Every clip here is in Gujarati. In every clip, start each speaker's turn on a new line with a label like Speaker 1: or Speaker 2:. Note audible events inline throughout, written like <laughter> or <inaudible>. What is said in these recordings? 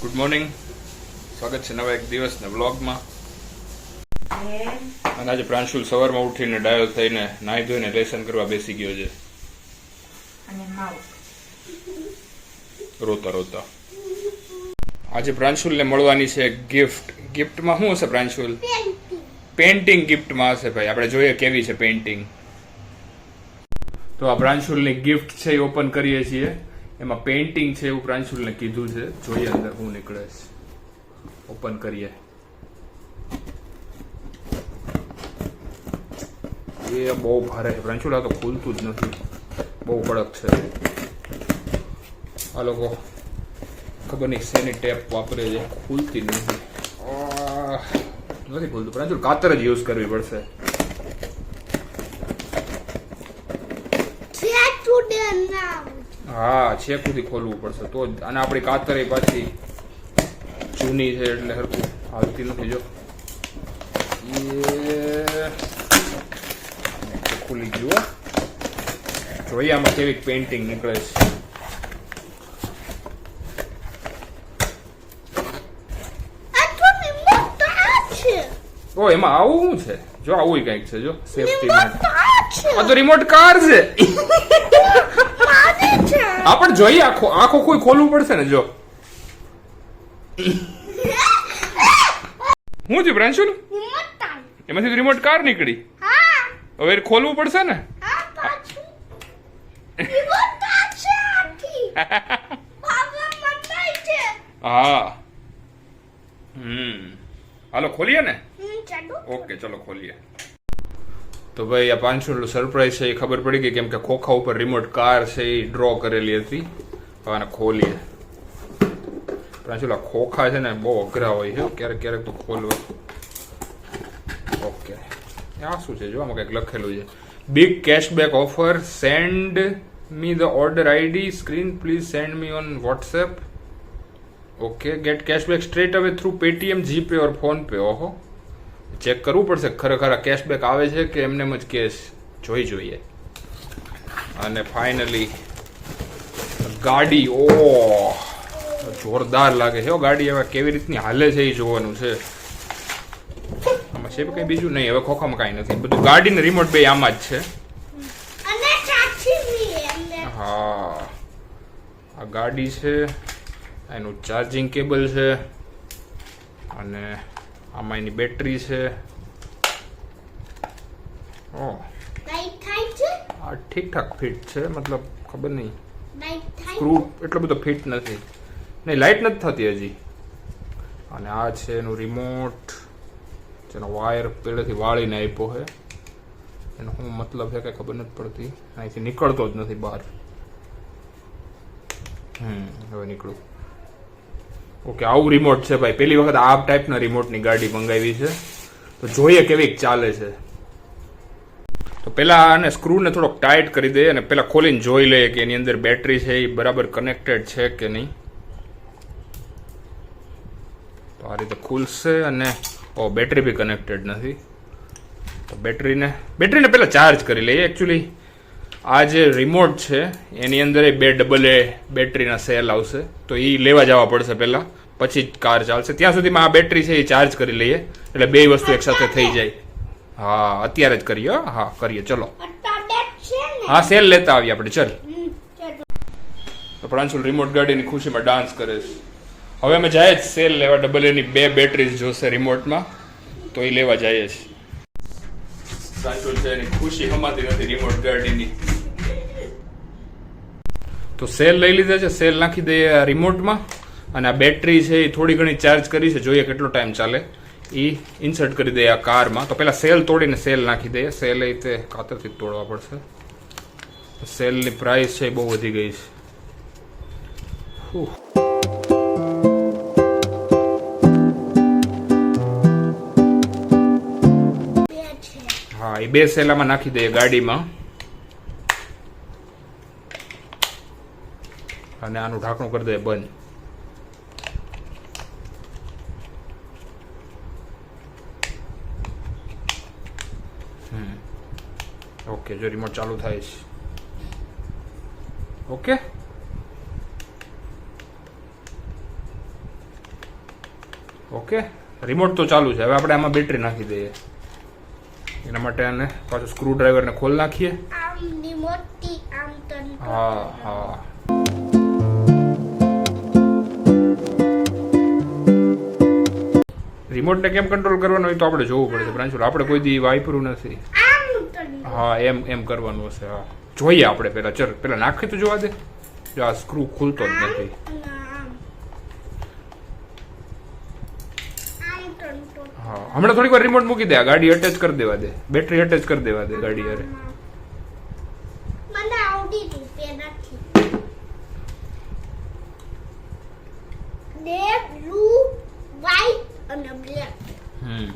Speaker 1: ગુડ મોર્નિંગ સ્વાગત છે નવા એક દિવસના વ્લોગમાં અને આજે પ્રાંશુલ સવારમાં ઉઠીને ડાયો થઈને નાહી ધોઈને લેસન કરવા બેસી ગયો છે. રોતા રોતા. આજે પ્રાંશુલને મળવાની છે ગિફ્ટ ગિફ્ટમાં શું હશે પ્રાંશુલ? પેન્ટિંગ ગિફ્ટમાં હશે ભાઈ. આપણે જોઈએ કેવી છે પેન્ટિંગ તો આ પ્રાંશુલની ગિફ્ટ છે એ ઓપન કરીએ છીએ. એમાં પેઇન્ટિંગ છે એવું પ્રાંશુલને કીધું છે. જોઈએ અંદર હું નીકળે છે ઓપન કરીએ. એ બહુ ભારે છે. પ્રાંશુલ, આ તો ખુલતું જ નથી. બહુ કડક છે. આ લોકો ખબર નહીં શેની ટેપ વાપરે છે. ખુલતી નથી. નથી ખુલતું. પ્રાંશુલ, કાતર જ યુઝ કરવી પડશે. હા છેક સુધી ખોલવું પડશે. તો જ. અને આપણી કાતરે પાછી જૂની છે એટલે સરખું હાલતી નથી જો. ખુલી ગયું જોઈએ આમાં કેવી પેઇન્ટિંગ નીકળે છે. ઓ એમાં આવું શું છે? જો આવું કંઈક છે જો. સેફટી
Speaker 2: માટે.
Speaker 1: આ તો રિમોટ કાર છે. <laughs>
Speaker 2: Monitor.
Speaker 1: આ પણ જોઈએ આખો આખો કોઈ ખોલવું પડશે ને જો હું થયું પ્રાંશુલ એમાંથી રિમોટ કાર નીકળી હવે ખોલવું પડશે ને. હા હમ હાલો ખોલીએ ને. ઓકે ચલો ખોલીએ તો ભાઈ આ પાંચસો નું સરપ્રાઈઝ છે, એ ખબર પડી ગઈ કેમ કે ખોખા ઉપર રિમોટ કાર છે, એ ડ્રો કરેલી હતી. હવે આને ખોલીએ. આ ખોખા છે ને, બહુ અઘરા હોય છે. ક્યારેક ક્યારેક તો ખોલવા. ઓકે. આ શું છે? જો આમાં કંઈક લખેલું છે. Big cashback offer send me the order ID screen please send me on WhatsApp okay get cashback straight away through Paytm GPay or PhonePe ઓહો ચેક કરવું પડશે. ખરેખર આ કેશબેક આવે છે કે એમને જ કેશ જોઈ જોઈએ? અને ફાઇનલી ગાડી. ઓ જોરદાર લાગે છે ગાડી. હવે કેવી રીતની હાલે છે એ જોવાનું છે. આમાં છે કઈ બીજું? નહીં હવે ખોખામાં કાંઈ નથી. બધું ગાડી ને રિમોટ બે આમાં જ છે. હા. આ ગાડી છે એનું ચાર્જિંગ કેબલ છે અને આમાં એની બેટરી છે. ઓ. આ ઠીકઠાક ફિટ છે મતલબ ખબર નહીં. સ્ક્રૂ એટલો બધો ફિટ નથી. નહીં લાઇટ નથી થતી હજી. અને આ છે એનું રિમોટ જેનો વાયર પહેલેથી વાળીને આપ્યો છે. એનો શું મતલબ છે કંઈ ખબર નથી પડતી. અહીંથી નીકળતો જ નથી બહાર. હમ હવે નીકળું. ઓકે, આવું રિમોટ છે ભાઈ. પહેલી વખત આ ટાઈપના રિમોટની ગાડી મંગાવી છે. તો જોઈએ કેવી ચાલે છે. તો પહેલાં આને સ્ક્રૂને થોડોક ટાઈટ કરી દઈએ અને પહેલાં ખોલીને જોઈ લઈએ કે એની અંદર બેટરી છે, એ બરાબર કનેક્ટેડ છે કે નહીં. તો આ રીતે ખુલશે અને, ઓ બેટરી બી કનેક્ટેડ નથી. તો બેટરીને બેટરીને પહેલાં ચાર્જ કરી લઈએ એકચ્યુઅલી આ જે રિમોટ છે એની અંદર બે ડબલ એ બેટરીના સેલ આવશે. તો એ લેવા જવા પડશે પહેલાં. પછી જ કાર ચાલશે. ત્યાં સુધીમાં આ બેટરી છે એ ચાર્જ કરી લઈએ. એટલે બે વસ્તુ એકસાથે થઈ જાય. હા અત્યારે જ કરીએ હો. હા કરીએ. ચલો. હા સેલ લેતા આવીએ આપણે. ચલ. તો પ્રાંશુલ રિમોટ ગાડીની ખુશીમાં ડાન્સ કરે છે. હવે અમે જાય જ સેલ લેવા. ડબલ એની બે બેટરીઝ જોશે રિમોટમાં તો એ લેવા જઈએ છીએ. પ્રાંશુલ છે એની ખુશી હમાતી નથી રિમોટ ગાડીની. તો સેલ લઈ લીધા છે સેલ નાખી દઈએ આ રિમોટમાં અને આ બેટરી છે એ થોડી ઘણી ચાર્જ કરી છે જોઈએ કેટલો ટાઈમ ચાલે. એ ઇન્સર્ટ કરી દઈએ આ કારમાં તો પહેલાં સેલ તોડીને સેલ નાખી દઈએ. સેલ એ તે કાતરથી તોડવા પડશે. સેલની પ્રાઇસ છે એ બહુ વધી ગઈ છે. હા એ બે સેલામાં નાખી દઈએ ગાડીમાં. અને આનું ઢાંકણું કરી દે બંધ. ઓકે જો રિમોટ ચાલુ થાય છે. ઓકે? ઓકે? રિમોટ તો ચાલુ છે. હવે આપણે આમાં બેટરી નાખી દઈએ. એના માટે આને પાછું સ્ક્રૂ ડ્રાઈવરને ખોલ નાખીએ. હા હા. રિમોટને કેમ કંટ્રોલ કરવાનો હોય તો આપણે જોવું પડશે પ્રાંશુલ. આપણે કોઈ દી વાપરું નથી. હા એમ એમ કરવાનું હશે હા. જોઈએ આપણે પેલા ચલ પેલા નાખી તો જોવા દે. જો આ સ્ક્રૂ ખુલતો જ નથી. હા હમણાં થોડીક વાર રિમોટ મૂકી દે આ ગાડી અટેચ કરી દેવા દે. બેટરી અટેચ કરી દેવા દે ગાડી યારે
Speaker 2: મને આવડી ગયું પેલાથી બે બ્લુ વ્હાઈટ અને બ્લેક
Speaker 1: હમ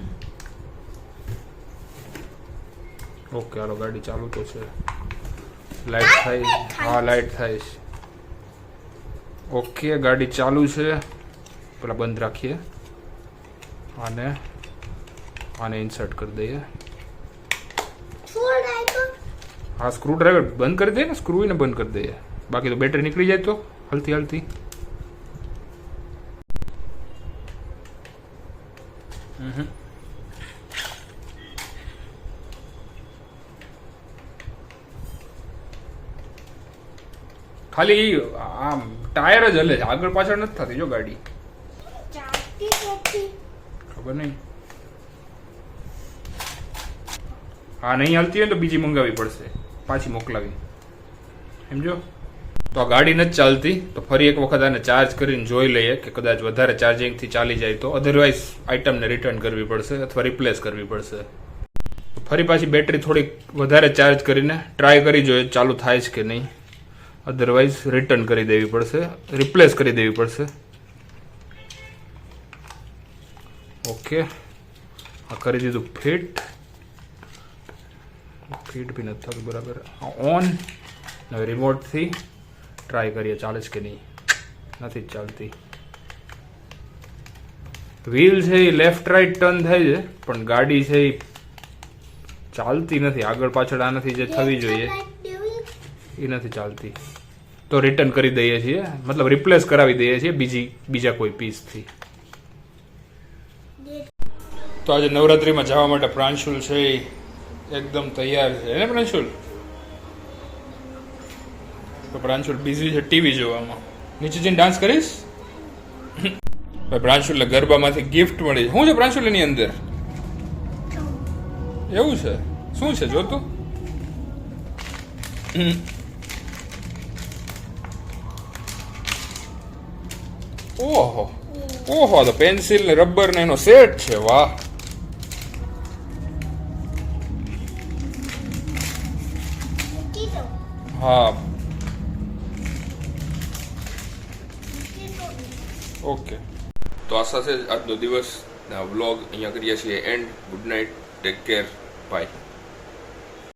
Speaker 1: ઓકે હાલો ગાડી ચાલુ તો છે લાઈટ થાય હા લાઈટ થાય છે ઓકે ગાડી ચાલુ છે પેલા બંધ રાખીએ અને આને ઇન્સર્ટ કરી દઈએ
Speaker 2: ફૂલ આઈકન
Speaker 1: હા સ્ક્રૂ ડ્રાઈવર બંધ કરી દઈએ ને સ્ક્રૂ ને બંધ કરી દઈએ બાકી તો બેટરી નીકળી જાય તો હલતી હલતી હમ. ખાલી આમ ટાયર જ હલે છે. આગળ પાછળ નથી થતી જો ગાડી. ખબર નહીં. હા નહીં હાલતી હોય તો બીજી મંગાવી પડશે. પાછી મોકલાવી સમજો? તો આ ગાડી નથી ચાલતી, તો ફરી એક વખત આને ચાર્જ કરીને જોઈ લઈએ કે કદાચ વધારે ચાર્જિંગથી ચાલી જાય તો. અધરવાઇઝ આઇટમને રિટર્ન કરવી પડશે અથવા રિપ્લેસ કરવી પડશે. ફરી પાછી બેટરી થોડીક વધારે ચાર્જ કરીને ટ્રાય કરી જોઈએ ચાલુ થાય છે કે નહીં. અધરવાઇઝ રિટર્ન કરી દેવી પડશે રિપ્લેસ કરી દેવી પડશે. ઓકે આ કરી દીધું ફિટ ફિટ બી નથી થતું બરાબર. ઓન રિમોટથી ટ્રાય કરીએ ચાલે છે કે નહીં? નથી ચાલતી. વ્હીલ છે એ લેફ્ટ રાઈટ ટર્ન થાય છે પણ ગાડી છે એ ચાલતી નથી. આગળ પાછળ આનાથી જે થવી જોઈએ. એ નથી ચાલતી. તો રિટર્ન કરી દઈએ છીએ. મતલબ રિપ્લેસ કરાવી દઈએ છીએ બીજી બીજા કોઈ પીસથી તો આજે નવરાત્રીમાં જવા માટે પ્રાંશુલ છે એ એકદમ તૈયાર છે. ને પ્રાંશુલ તો પ્રાંશુલ બિઝી છે ટીવી જોવામાં. નીચે જઈને ડાન્સ કરીશ? પ્રાંશુલને ગરબામાંથી ગિફ્ટ મળી શું છે પ્રાંશુલ એની અંદર? એવું છે? શું છે? જોતું ઓહો. ઓહો તો પેન્સિલ ને રબર ને એનો સેટ છે. વાહ. હા
Speaker 2: મૂકી દો
Speaker 1: ઓકે. તો આ સાથે આજનો દિવસ વ્લોગ અહીંયા કરીએ છીએ. And good night take care bye